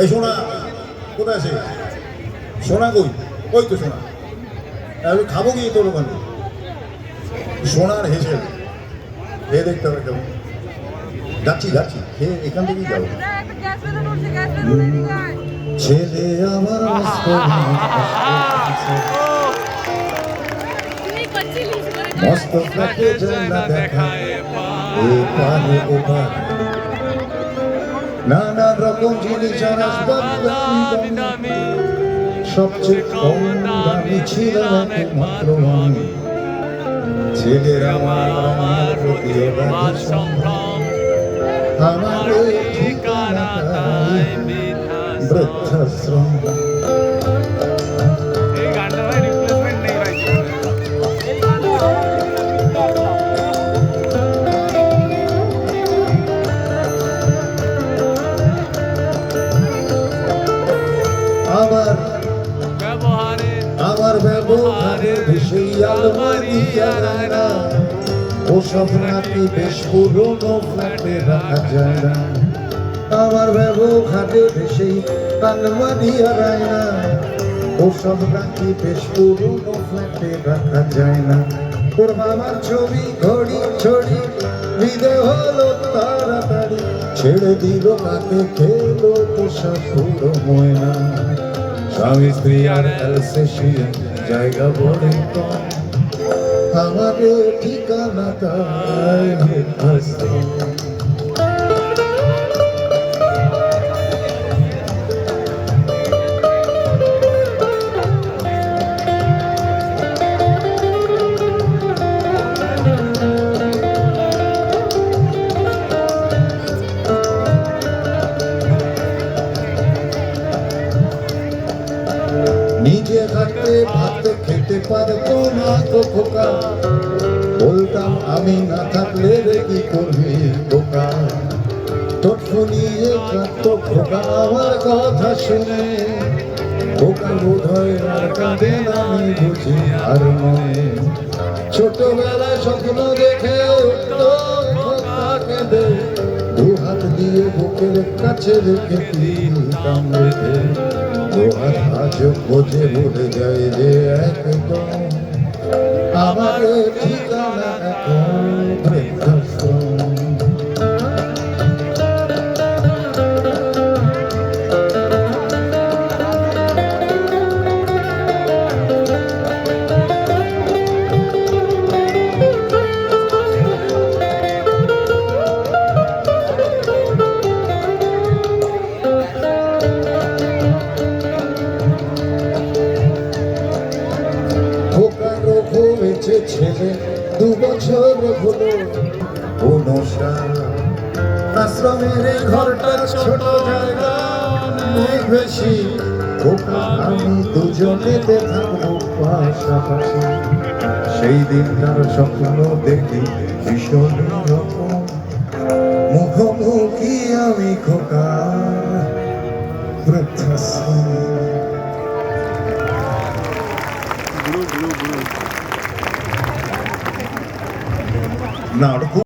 এই সোনা কোথায় আছে? সোনা কই? কই তো সোনা? আমি খাব কি তোর ওখানে? সোনার হেসেল। খেয়ে দেখতে হবে কেমন। যাচ্ছি যাচ্ছি। খেয়ে এখান থেকেই যাব। ছেলে আমার মস্ত দেখা এ পারে ও পারে। নানা রকম জিনিস আর আসবাব দামি সবচেয়ে কম দামি ছিল একমাত্র আমি ছেলের আমার আমার প্রতি অগাধ সম্ভ্রম। আমার ঠিকানা ঠিকানাটাই বৃদ্ধাশ্রম। ব্যবহারে সেই আলমারি আর আয়না ওসব নাকি বেশ পুরনো ফ্ল্যাটে রাখা যায় না। আমার ব্যবহারে সেই আলমারি আর আয়না ওসব নাকি বেশ পুরনো ফ্ল্যাটে রাখা যায় না। ওর মামার ছবি ঘড়ি ছড়ি বিদে হলো তাড়াতাড়ি। ছেড়ে দিল কাকে খেলো পোশাক পুরো ময়না। স্বামী স্ত্রী আর জায়গা বলে আমাদের ঠিকানা তাই নিজে হাতে ভাত খেতে পারতো না তো খোকা। বলতাম, আমি না থাকলে রে কি করবি বোকা তোর ফুলিয়ে কাঁদতো খোকা, আমার কথা শুনে। খোকা বোধ হয় আর কাঁদে না, আমি বুঝি আর মনে। ছোটবেলায় স্বপ্ন দেখে উঠতো খোকা কেঁদে। দু হাত দিয়ে বুকের কাছে রেখে দিতাম রেখে দু হাত আজ ভুলে যায় যে একদম আমার খোকা রোগ হয়েছে ছেলে, দু বছর হলো। অনুষা, আশ্রমের ঘরটা ছোট জায়গা, অনেক বেশি। খোকা আমি দুজনেতে থাকব পাশাপাশি। সেই দিনটার স্বপ্ন দেখি ভীষণ রকম। মুখোমুখি আমি খোকা। বৃদ্ধাশ্রমে না ওটা খুব